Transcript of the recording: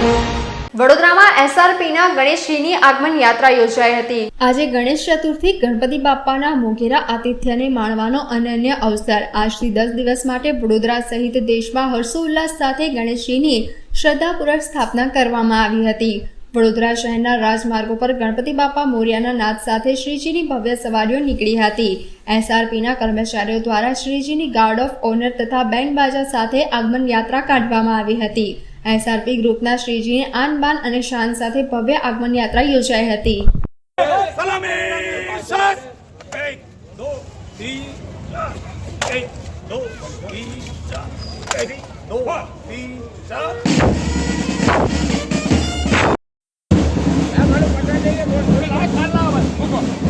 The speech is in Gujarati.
વડોદરામાં એસઆરપીના ગણેશજીની આગમન યાત્રા યોજાઈ હતી. આજે ગણેશ ચતુર્થી ગણપતિ બાપ્પાના મોઘેરા આતિથ્યને માણવાનો અનન્ય અવસર. આજથી દસ દિવસ માટે વડોદરા સહિત દેશમાં હર્ષોલ્લાસ સાથે ગણેશજીની શ્રદ્ધાપૂર્વક સ્થાપના કરવામાં આવી હતી. વડોદરા શહેરના રાજમાર્ગો પર ગણપતિ બાપ્પા મોર્યાના નાદ સાથે શ્રીજીની ભવ્ય સવારીઓ નીકળી હતી. એસઆરપીના કર્મચારીઓ દ્વારા શ્રીજીની ગાર્ડ ઓફ ઓનર તથા બેન્ડ બાજા સાથે આગમન યાત્રા કાઢવામાં આવી હતી. એસઆરપી ગ્રુપના શ્રીજીની આન બાન અને શાન સાથે ભવ્ય આગમન યાત્રા યોજાઈ હતી. Come shirt